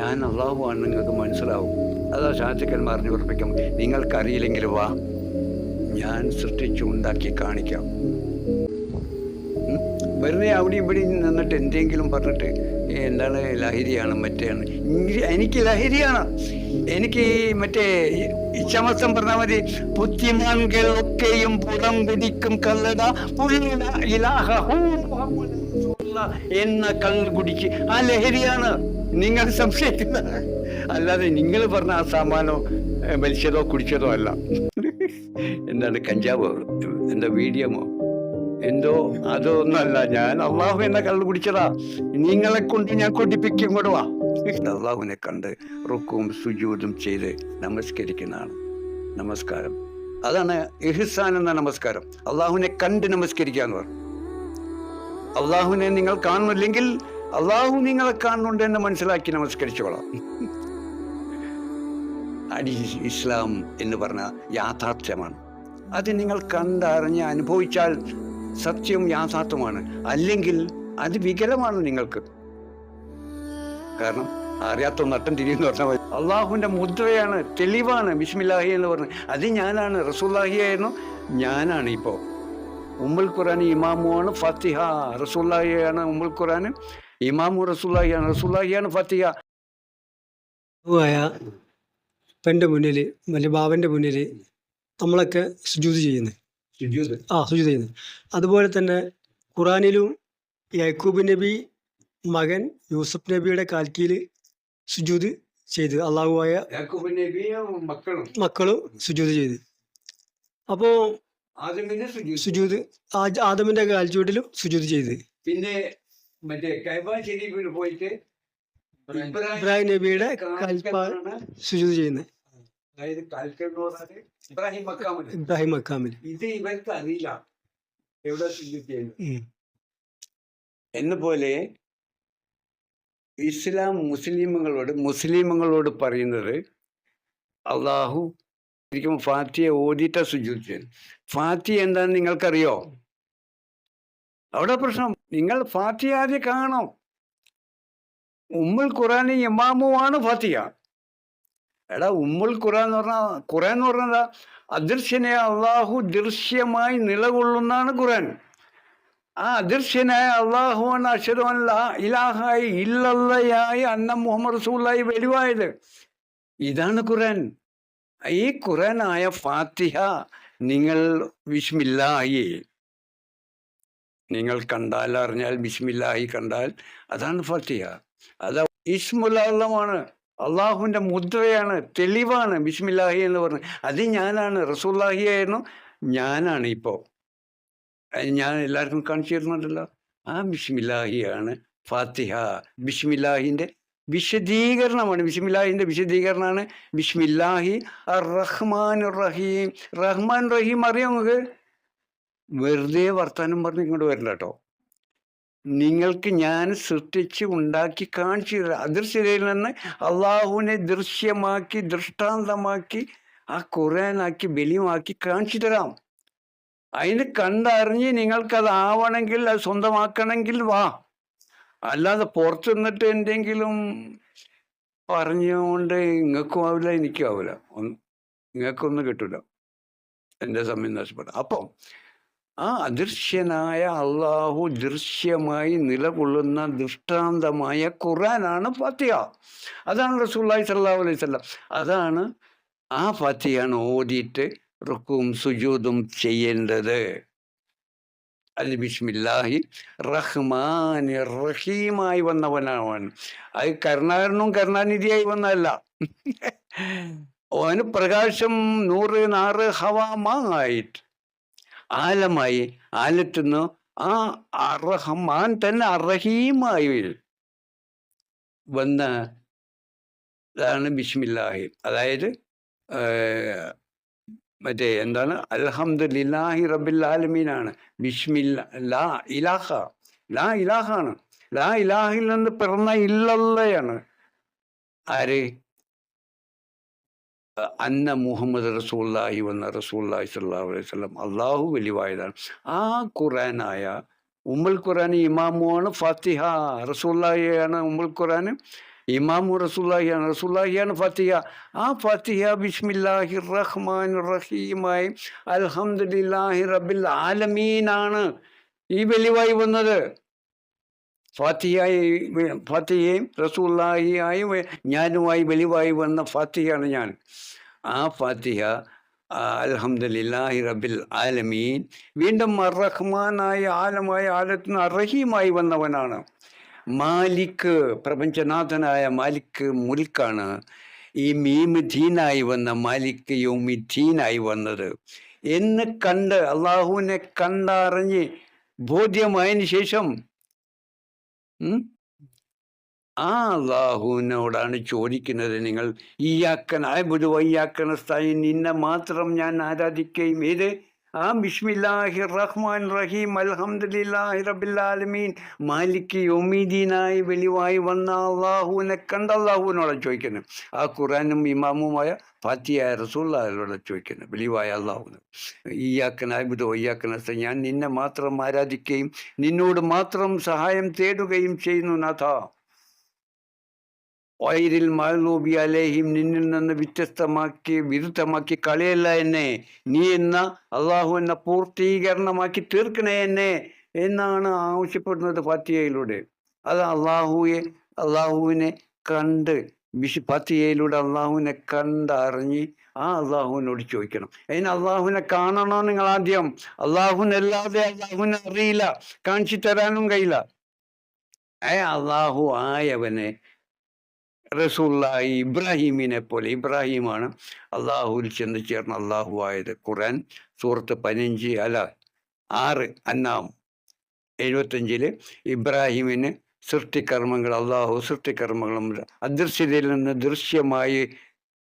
ഞാൻ അള്ളാഹുവാണ് നിങ്ങൾക്ക് മനസ്സിലാവും. അതാ ശാസ്ത്രക്കന്മാർ പറഞ്ഞു ഉറപ്പിക്കും നിങ്ങൾക്കറിയില്ലെങ്കിൽ വാ ഞാൻ സൃഷ്ടിച്ചു ഉണ്ടാക്കി കാണിക്കാം? വെറുതെ അവിടെ ഇവിടെ നിന്നിട്ട് എന്തെങ്കിലും പറഞ്ഞിട്ട് എന്താണ് ലഹരിയാണ് മറ്റേയാണ്? എനിക്ക് ലഹരിയാണ്. എനിക്ക് മറ്റേ ചമസം പറഞ്ഞാൽ മതി. ബുദ്ധിമാൻകളൊക്കെയും പുറം കുടിക്കും കല്ലട. ഇലാഹ എന്ന കള്ളു കുടിക്ക് ആ ലഹരിയാണ്. നിങ്ങൾ സംശയിക്കുന്നത് അല്ലാതെ നിങ്ങൾ പറഞ്ഞ ആ സാമാനോ വലിച്ചതോ കുടിച്ചതോ അല്ല. എന്താണ് കഞ്ചാവോ? എന്താ വീഡിയമോ എന്തോ? അതൊന്നല്ല. ഞാൻ അള്ളാഹു എന്നെ കള്ളു കുടിച്ചതാ. നിങ്ങളെ കൊണ്ട് ഞാൻ കൊടിപ്പിക്കും കൊടുവാ അള്ളാഹുവിനെ കണ്ട് റുക്കും സുജൂതും ചെയ്ത് നമസ്കരിക്കുന്നതാണ്. നമസ്കാരം. അതാണ് ഇഹ്സാൻ എന്ന നമസ്കാരം. അള്ളാഹുവിനെ കണ്ട് നമസ്കരിക്കുക എന്ന് പറഞ്ഞു. അള്ളാഹുവിനെ നിങ്ങൾ കാണുന്നില്ലെങ്കിൽ അള്ളാഹു നിങ്ങളെ കാണുന്നുണ്ട് എന്ന് മനസ്സിലാക്കി നമസ്കരിച്ചോളാം. അടി ഇസ്ലാം എന്ന് പറഞ്ഞ യാഥാർത്ഥ്യമാണ്. അത് നിങ്ങൾ കണ്ടറിഞ്ഞ് അനുഭവിച്ചാൽ സത്യവും യാഥാർത്ഥ്യമാണ്. അല്ലെങ്കിൽ അത് വികലമാണ് നിങ്ങൾക്ക്. കാരണം അറിയാത്ത നട്ടം തിരിയെന്ന് പറഞ്ഞാൽ മതി. അള്ളാഹുവിന്റെ മുദ്രയാണ് തെളിവാണ്. ബിസ്മില്ലാഹി എന്ന് പറഞ്ഞു. അത് ഞാനാണ് റസൂല്ലാഹിയായിരുന്നു ഞാനാണ് ഇപ്പോൾ. ഉമ്മുൽ ഖുറാൻ ആണ് ഫത്തിഹ. റസൂല്ലാഹിയാണ് ഉമ്മുൽ ഖുറാൻ ഇമാമു റസൂല്ലാഹിയാണ് റസൂല്ലാഹിയാണ് ഫത്തിഹ. ആയ ഇപ്പന്റെ മുന്നിൽ വലിയ ബാബന്റെ മുന്നിൽ നമ്മളൊക്കെ സുജൂത് ചെയ്യുന്നത് ആ സുജൂത് ചെയ്യുന്നത് അതുപോലെ തന്നെ ഖുറാനിലും യാക്കൂബ് നബി മകൻ യൂസഫ് നബിയുടെ കാൽക്കീൽ സുജൂത് ചെയ്ത് അള്ളാഹുവായ മക്കളും. മക്കളും സുജൂത് ചെയ്ത്. അപ്പോ. സുജൂത് ആ- ആദമിന്റെ കാൽച്ചുവട്ടിലും സുജൂത് ചെയ്ത്. പിന്നെ മറ്റേ കൈബ വീട് പോയിട്ട് ഇബ്രാഹിം നബിയുടെ കാൽപ്പാ കാൽക്കലാണ് സുജൂത് ചെയ്യുന്നത് അതായത് കാൽക്കൽ എന്ന് പറഞ്ഞാൽ ഇബ്രാഹിം മക്കാമിന് ഇബ്രാഹിം മക്കാമിൽ ഇത് ഇവർക്ക് അറിയില്ല. എവിടെ സുജൂദ് ചെയ്യുന്നത്. എന്ന പോലെ ഇസ്ലാം മുസ്ലിമുകളോട് മുസ്ലിമുകളോട് പറയുന്നത് അള്ളാഹു ശരിക്കും ഫാത്തിയെ ഓതിട്ട സുജിത് ചെയ്യുന്നത് ഫാത്തി എന്താന്ന് നിങ്ങൾക്കറിയോ? അവിടെ പ്രശ്നം. നിങ്ങൾ ഫാത്തിയ കാണോ ഉമ്മുൽ ഖുറാൻ ഇമാമുമാണ് ഫാത്തിയ എടാ ഉമ്മുൽ ഖുറാൻ എന്ന് പറഞ്ഞാൽ ഖുറാൻ എന്ന് പറഞ്ഞാൽ അദൃശ്യനെ അള്ളാഹു ദൃശ്യമായി നിലകൊള്ളുന്നതാണ് ഖുറാൻ. ആ അദൃശ്യനായ അള്ളാഹുവാണ് അക്ഷരമല്ല ഇലാഹായി ഇല്ലല്ലയായി അന്ന മുഹമ്മദ് റസൂല്ലായി വെളിവായത്. ഇതാണ് ഖുറാൻ. ഈ ഖുറാനായ ഫാത്തിഹ നിങ്ങൾ വിസ്മില്ലാഹി. നിങ്ങൾ കണ്ടാൽ അറിഞ്ഞാൽ ബിസ്മില്ലാഹി കണ്ടാൽ അതാണ് ഫത്തിഹ. അത് ഇസ്മുല്ലാഹമാണ് അള്ളാഹുവിന്റെ മുദ്രയാണ് തെളിവാണ് ബിസ്മില്ലാഹി എന്ന് പറഞ്ഞ്. അത് ഞാനാണ് റസൂല്ലാഹി ആയിരുന്നു ഞാനാണ് ഇപ്പോൾ ഞാൻ എല്ലാവർക്കും കാണിച്ചു തരുന്നുണ്ടല്ലോ. ആ ബിസ്മില്ലാഹിയാണ് ഫാത്തിഹ. ബിസ്മില്ലാഹിന്റെ വിശദീകരണമാണ്. ബിസ്മില്ലാഹിന്റെ വിശദീകരണമാണ് ബിസ്മില്ലാഹി റഹ്മാൻ റഹീം. റഹ്മാൻ റഹീം അറിയാം നിങ്ങൾക്ക്? വെറുതെ വർത്താനം പറഞ്ഞ് ഇങ്ങോട്ട് വരില്ല കേട്ടോ നിങ്ങൾക്ക് ഞാൻ സൃഷ്ടിച്ച് ഉണ്ടാക്കി കാണിച്ചു അദൃശ്യതയിൽ നിന്ന് അള്ളാഹുവിനെ ദൃശ്യമാക്കി ദൃഷ്ടാന്തമാക്കി ആ ഖുറാനാക്കി ബലിയുമാക്കി കാണിച്ചു തരാം. അതിന് കണ്ടറിഞ്ഞ് നിങ്ങൾക്കത് ആവണമെങ്കിൽ അത് സ്വന്തമാക്കണമെങ്കിൽ വാ. അല്ലാതെ പുറത്തു നിന്നിട്ട് എന്തെങ്കിലും പറഞ്ഞുകൊണ്ട് നിങ്ങൾക്കും ആവില്ല എനിക്കും ആവില്ല. ഒന്ന് നിങ്ങൾക്കൊന്നും കിട്ടില്ല എന്റെ സമയം നഷ്ടപ്പെടാം അപ്പം ആ അദൃശ്യനായ അള്ളാഹു ദൃശ്യമായി നിലകൊള്ളുന്ന ദൃഷ്ടാന്തമായ ഖുറാനാണ് ഫത്തിയ അതാണ് റസൂല്ലായി സല്ലാഹു അലൈഹി സ്വല്ലം അതാണ് ആ ഫത്തിയാണ് ഓതിയിട്ട് റുക്കും സുജൂതും ചെയ്യേണ്ടത്. അൽ ബിസ്മില്ലാഹി റഹ്മാൻ റഹീമായി വന്നവനാണ് അത് കരുണാകരനും കരുണാനിധിയായി വന്നതല്ല. അവന് പ്രകാശം നൂറ് നാറ് ഹവാമായിട്ട് ആലമായി ആലറ്റുന്നു. ആ അർഹമാൻ തന്നെ അർഹീമായി വന്ന ഇതാണ് ബിസ്മില്ലാഹി. അതായത് മറ്റേ എന്താണ്? അൽഹംദുലില്ലാഹി റബ്ബിൽ ആലമീനാണ്. ബിസ്മില്ല ലാ ഇലാഹ. ലാ ഇലാഹാണ്. ലാ ഇലാഹിൽ നിന്ന് പിറന്ന ഇല്ലല്ലയാണ്. ആര്? അന്ന മുഹമ്മദ് റസൂല്ലാഹി വന്ന റസൂല്ലാഹി സല്ലല്ലാഹു അലൈഹി സ്വലം അള്ളാഹു വെളിവായതാണ്. ആ ഖുറാനായ ഉമ്മൽ ഖുറാൻ ഇമാമുമാണ് ഫാത്തിഹ. റസൂല്ലാഹിയാണ് ഉമ്മൽ ഖുറാൻ ഇമാമു റസൂല്ലാഹിയാണ് റസൂല്ലാഹിയാണ് ഫാത്തിഹ. ആ ഫാത്തിഹ ബിസ്മില്ലാഹി റഹ്മാൻ റഹീമായി അൽഹംദുലില്ലാഹി റബ്ബിൽ ആലമീനാണ് ഈ വെളിവായി വന്നത്. ഫാത്തിയായി ഫാത്തിയയും റസൂല്ലാഹിയായി ഞാനുമായി വെളിവായി വന്ന ഫാത്തിയാണ് ഞാൻ. ആ ഫാത്തിഹ അൽഹംദുലില്ലാഹി റബ്ബിൽ ആലമീൻ വീണ്ടും അറഹ്മാനായ ആലമായ ആലത്തിന് അറഹീമായി വന്നവനാണ്. മാലിക്ക് പ്രപഞ്ചനാഥനായ മാലിക്ക് മുൽക്കാണ് ഈ മീമ് ധീനായി വന്ന മാലിക് ധീനായി വന്നത്. എന്ന് കണ്ട് അള്ളാഹുവിനെ കണ്ടറിഞ്ഞ് ബോധ്യമായതിനു ശേഷം ആ അള്ളാഹുവിനോടാണ് ചോദിക്കുന്നത് നിങ്ങൾ. ഈയാക്കൻ ആബുദു വയ്യാക്കൻ സ്ഥായി നിന്നെ മാത്രം ഞാൻ ആരാധിക്കുകയും ഏത് ആ ബിസ്മില്ലാഹി റഹ്മാൻ റഹീം അൽഹംദുലില്ലാഹി റബ്ബിൽ ആലമീൻ മാലിക് യൊമീദീനായി വെളിവായി വന്ന അള്ളാഹുവിനെ കണ്ട അള്ളാഹുവിനോട് ചോദിക്കുന്നത് ആ ഖുറാനും ഇമാമുമായ ഫാത്തിയായ റസൂള്ളോട് ചോദിക്കുന്നത് വെളിവായ അള്ളാഹുവിന്. ഈയാക്കൻ ആബുദു വയ്യാക്കൻ സ്ഥായി ഞാൻ നിന്നെ മാത്രം ആരാധിക്കുകയും നിന്നോട് മാത്രം സഹായം തേടുകയും ചെയ്യുന്നു നാഥ. വൈരിൽ മാലൂബി അലേഹിം നിന്നിൽ നിന്ന് വ്യത്യസ്തമാക്കി വിരുദ്ധമാക്കി കളയല്ല എന്നെ. നീ എന്ന അള്ളാഹു എന്ന പൂർത്തീകരണമാക്കി തീർക്കണേ എന്നെ എന്നാണ് ആവശ്യപ്പെടുന്നത് ഫാത്തിയയിലൂടെ അത് അള്ളാഹുയെ അള്ളാഹുവിനെ കണ്ട് വിശു ഫാത്തിയയിലൂടെ അള്ളാഹുവിനെ കണ്ടറിഞ്ഞ് ആ അള്ളാഹുവിനോട് ചോദിക്കണം. അതിന് അള്ളാഹുവിനെ കാണണോ നിങ്ങൾ ആദ്യം? അള്ളാഹുവിനല്ലാതെ അള്ളാഹുവിനെ അറിയില്ല. കാണിച്ചു തരാനും കഴിയില്ല. ഏ അള്ളാഹു ആയവനെ റസൂല്ലായി ഇബ്രാഹിമിനെ പോലെ ഇബ്രാഹിമാണ് അള്ളാഹുവിൽ ചെന്ന് ചേർന്ന് അള്ളാഹു ആയത് ഖുറാൻ സൂറത്ത് പതിനഞ്ച് അല്ല ആറ് അന്നാം എഴുപത്തഞ്ചിൽ ഇബ്രാഹിമിന് സൃഷ്ടികർമ്മങ്ങൾ അള്ളാഹു സൃഷ്ടികർമ്മങ്ങളും അദൃശ്യതയിൽ നിന്ന് ദൃശ്യമായി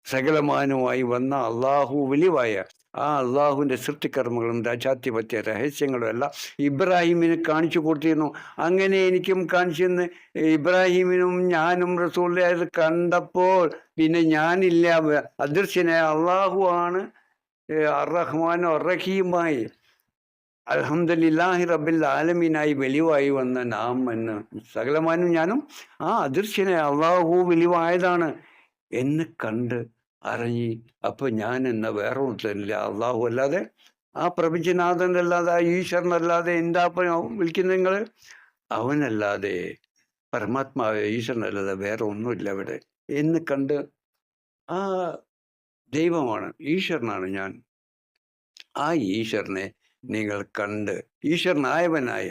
സകലമാനുമായി വന്ന അള്ളാഹു വെളിവായ ആ അള്ളാഹുവിന്റെ സൃഷ്ടികർമ്മങ്ങളും രാജാധിപത്യ രഹസ്യങ്ങളും എല്ലാം ഇബ്രാഹിമിന് കാണിച്ചു കൊടുത്തിരുന്നു. അങ്ങനെ എനിക്കും കാണിച്ചു തന്ന്. ഇബ്രാഹിമിനും ഞാനും റസൂലിനെ അത് കണ്ടപ്പോൾ പിന്നെ ഞാനില്ല. അദൃശ്യനെ അള്ളാഹു ആണ് അറഹ്മാൻ അറഹീമായി അൽഹംദുലില്ലാഹി റബ്ബിൽ ആലമീനായി വെളിവായി വന്ന നാം എന്ന് സകലമാനും ഞാനും ആ അദൃശ്യനെ അള്ളാഹു വെളിവായതാണ് എന്ന് കണ്ട് അറിഞ്ഞ്. അപ്പൊ ഞാൻ എന്ന വേറെ ഒന്നുമില്ല അള്ളാഹു അല്ലാതെ ആ പ്രപഞ്ചനാഥനല്ലാതെ ആ ഈശ്വരനല്ലാതെ എന്താ വിളിക്കുന്ന നിങ്ങൾ അവനല്ലാതെ പരമാത്മാവ് ഈശ്വരനല്ലാതെ വേറെ ഒന്നുമില്ല അവിടെ എന്ന് കണ്ട് ആ ദൈവമാണ് ഈശ്വരനാണ് ഞാൻ. ആ ഈശ്വരനെ നിങ്ങൾ കണ്ട് ഈശ്വരനായവനായ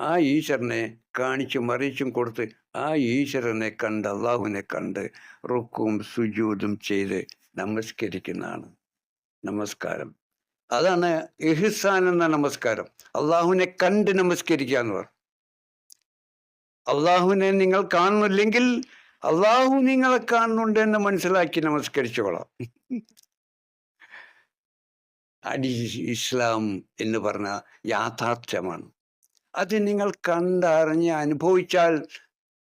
ആ ഈശ്വരനെ കാണിച്ചും അറിയിച്ചും കൊടുത്ത് ആ ഈശ്വരനെ കണ്ട് അള്ളാഹുവിനെ കണ്ട് റുക്കും സുജൂതും ചെയ്ത് നമസ്കരിക്കുന്നതാണ് നമസ്കാരം. അതാണ് ഇഹ്സാൻ എന്ന നമസ്കാരം. അള്ളാഹുവിനെ കണ്ട് നമസ്കരിക്കുക എന്ന് പറഞ്ഞു അള്ളാഹുവിനെ നിങ്ങൾ കാണുന്നില്ലെങ്കിൽ അള്ളാഹു നിങ്ങളെ കാണുന്നുണ്ട് എന്ന് മനസ്സിലാക്കി നമസ്കരിച്ചോളാം അടി ഇസ്ലാം എന്ന് പറഞ്ഞ യാഥാർത്ഥ്യമാണ്. അത് നിങ്ങൾ കണ്ടറിഞ്ഞ് അനുഭവിച്ചാൽ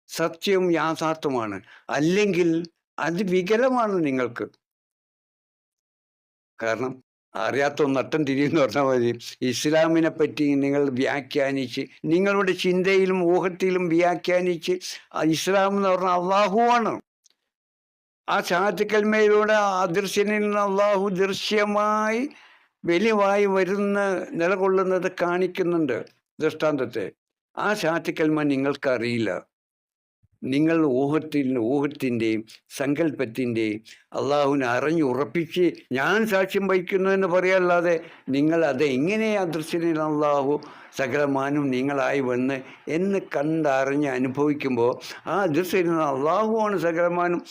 സത്യവും യാഥാർത്ഥ്യമാണ്. അല്ലെങ്കിൽ അത് വികലമാണ് നിങ്ങൾക്ക്. കാരണം അറിയാത്ത നട്ടം തിരിയെന്ന് പറഞ്ഞാൽ മതി. ഇസ്ലാമിനെ പറ്റി നിങ്ങൾ വ്യാഖ്യാനിച്ച് നിങ്ങളുടെ ചിന്തയിലും ഊഹത്തിലും വ്യാഖ്യാനിച്ച് ഇസ്ലാം എന്ന് പറഞ്ഞാൽ അള്ളാഹുവാണ്. ആ ഷാത്തുക്കൽമയിലൂടെ അദൃശ്യനിൽ നിന്ന് അള്ളാഹു ദൃശ്യമായി വെളിവായി വരുന്ന നിലകൊള്ളുന്നത് കാണിക്കുന്നുണ്ട്. ദൃഷ്ടാന്തത്തെ. ആ ഷാത്തുക്കൽമ നിങ്ങൾക്കറിയില്ല. നിങ്ങൾ ഊഹത്തിൽ ഊഹത്തിന്റെയും സങ്കല്പത്തിന്റെയും അള്ളാഹുവിനെ അറിഞ്ഞുറപ്പിച്ച് ഞാൻ സാക്ഷ്യം വഹിക്കുന്നു എന്ന് പറയാല്ലാതെ നിങ്ങൾ അത് എങ്ങനെ അദൃശ്യനിൽ അള്ളാഹു സകലമാനും നിങ്ങളായി വന്ന് എന്ന് കണ്ടറിഞ്ഞ് അനുഭവിക്കുമ്പോൾ ആ അദൃശ്യനിൽ അള്ളാഹുവാണ് സകലമാനും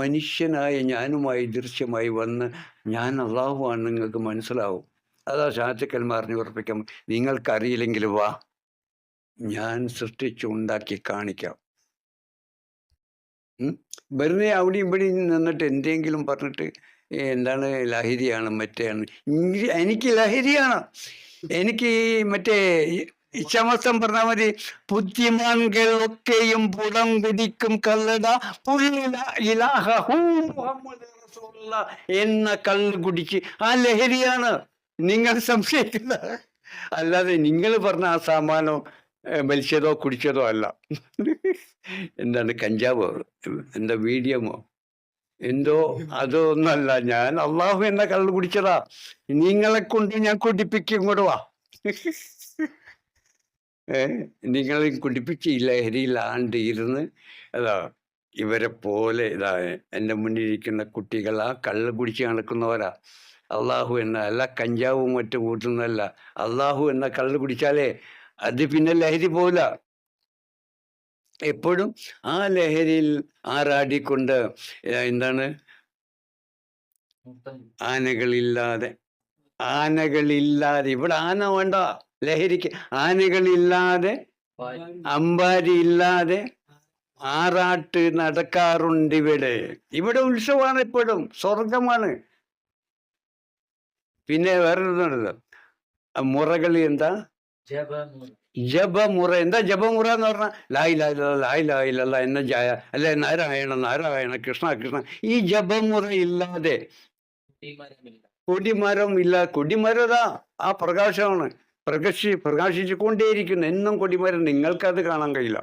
മനുഷ്യനായ ഞാനുമായി ദൃശ്യമായി വന്ന് ഞാൻ അള്ളാഹുവാണ് നിങ്ങൾക്ക് മനസ്സിലാവും. അതാ ഷാറ്റക്കന്മാർ അറിഞ്ഞു ഉറപ്പിക്കാം നിങ്ങൾക്കറിയില്ലെങ്കിൽ വാ. ഞാൻ സൃഷ്ടിച്ചുണ്ടാക്കി കാണിക്കാം. വെറുതെ അവിടെയും ഇവിടെയും നിന്നിട്ട് എന്തെങ്കിലും പറഞ്ഞിട്ട് എന്താണ് ലഹരിയാണ് മറ്റേയാണ് എനിക്ക് ലഹരിയാണ്. എനിക്ക് മറ്റേ ഇച്ഛാമസ്തം പറഞ്ഞാൽ മതി. ബുദ്ധിമാൻകളൊക്കെയും പുടം കുടിക്കും കല്ലട. ഇലാഹ ഹൂ മുഹമ്മദ് എന്ന കല്ല് കുടിച്ച് ആ ലഹരിയാണ്. നിങ്ങൾ സംശയിക്കുന്ന അല്ലാതെ നിങ്ങൾ പറഞ്ഞ ആ സാമാനോ മത്സ്യതോ കുടിച്ചതോ അല്ല. എന്താണ് കഞ്ചാവോ? എന്താ മീഡിയമോ? എന്തോ അതൊന്നല്ല ഞാൻ അള്ളാഹു എന്ന കള്ളു കുടിച്ചതാ. നിങ്ങളെ കൊണ്ട് ഞാൻ കുടിപ്പിക്കും കൊടുവാ നിങ്ങളെ കുടിപ്പിച്ച് ഈ ലഹരിയിലാണ്ട് ഇരുന്ന് അതാ ഇവരെ പോലെ ഇതാ എന്റെ മുന്നിലിരിക്കുന്ന കുട്ടികൾ ആ കള്ള് കുടിച്ച് നടക്കുന്നവരാ. അള്ളാഹു എന്ന അല്ല കഞ്ചാവും മറ്റും കൂട്ടുന്നതല്ല. അള്ളാഹു എന്ന കള്ള് കുടിച്ചാലേ അത് പിന്നെ ലഹരി പോവില്ല. എപ്പോഴും ആ ലഹരിയിൽ ആറാടിക്കൊണ്ട് എന്താണ്? ആനകളില്ലാതെ ആനകളില്ലാതെ ഇവിടെ ആന വേണ്ട ലഹരിക്ക് ആനകളില്ലാതെ അമ്പാരി ഇല്ലാതെ ആറാട്ട് നടക്കാറുണ്ട് ഇവിടെ ഇവിടെ ഉത്സവമാണ് എപ്പോഴും സ്വർഗമാണ് പിന്നെ വേറൊന്നുണ്ടല്ലോ ആ മുറകളി എന്താ? ജപമുറ. എന്താ ജപമുറ എന്ന് പറഞ്ഞാൽ ലായ് ലായ് ലായ് ലായ് ലല്ല എന്ന ജായ അല്ലെ നാരായണ നാരായണ കൃഷ്ണ കൃഷ്ണ. ഈ ജപമുറ ഇല്ലാതെ കൊടിമരം ഇല്ല കൊടിമരതാ ആ പ്രകാശമാണ്. പ്രകാശി പ്രകാശിച്ചുകൊണ്ടേയിരിക്കുന്നു. എന്നും കൊടിമരം. നിങ്ങൾക്കത് കാണാൻ കഴിയില്ല.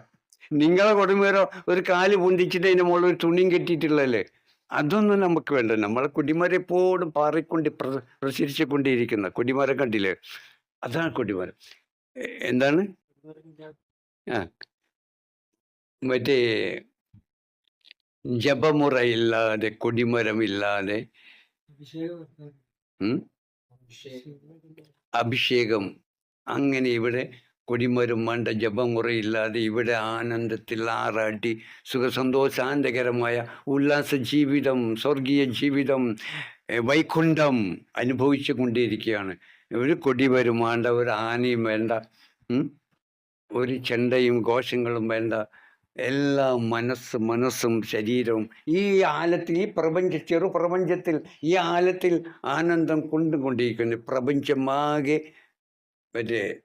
നിങ്ങളെ കൊടിമരം ഒരു കാൽ പൊന്തിച്ചിട്ട് അതിന്റെ മുകളിൽ ഒരു തുണിയും കെട്ടിയിട്ടുള്ളല്ലേ അതൊന്നും നമുക്ക് വേണ്ട. നമ്മളെ കൊടിമരം എപ്പോഴും പാറിക്കൊണ്ട് പ്ര പ്രസരിച്ചു കുടിമരം കണ്ടില്ലേ? അതാണ് കൊടിമരം. എന്താണ്? ആ. മറ്റേ ജപമുറ ഇല്ലാതെ കൊടിമരമില്ലാതെ അഭിഷേകം. അങ്ങനെ ഇവിടെ കൊടിമരം വേണ്ട ജപമുറയില്ലാതെ ഇവിടെ ആനന്ദത്തിൽ ആറാട്ടി സുഖസന്തോഷാന്തകരമായ ഉല്ലാസ ജീവിതം സ്വർഗീയ ജീവിതം വൈകുണ്ഠം അനുഭവിച്ചു കൊണ്ടിരിക്കുകയാണ്. ഒരു കൊടി വേണ്ട ഒരു ആനയും വേണ്ട ഒരു ചെണ്ടയും ഘോഷങ്ങളും വേണ്ട എല്ലാം മനസ്സ് മനസ്സും ശരീരവും. ഈ ആലത്തിൽ ഈ പ്രപഞ്ച ചെറു പ്രപഞ്ചത്തിൽ ഈ ആലത്തിൽ ആനന്ദം കൊണ്ടുകൊണ്ടിരിക്കുന്നു. പ്രപഞ്ചമാകെ മറ്റേ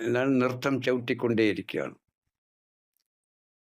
എന്താണ് നൃത്തം ചവിട്ടിക്കൊണ്ടേയിരിക്കുകയാണ്.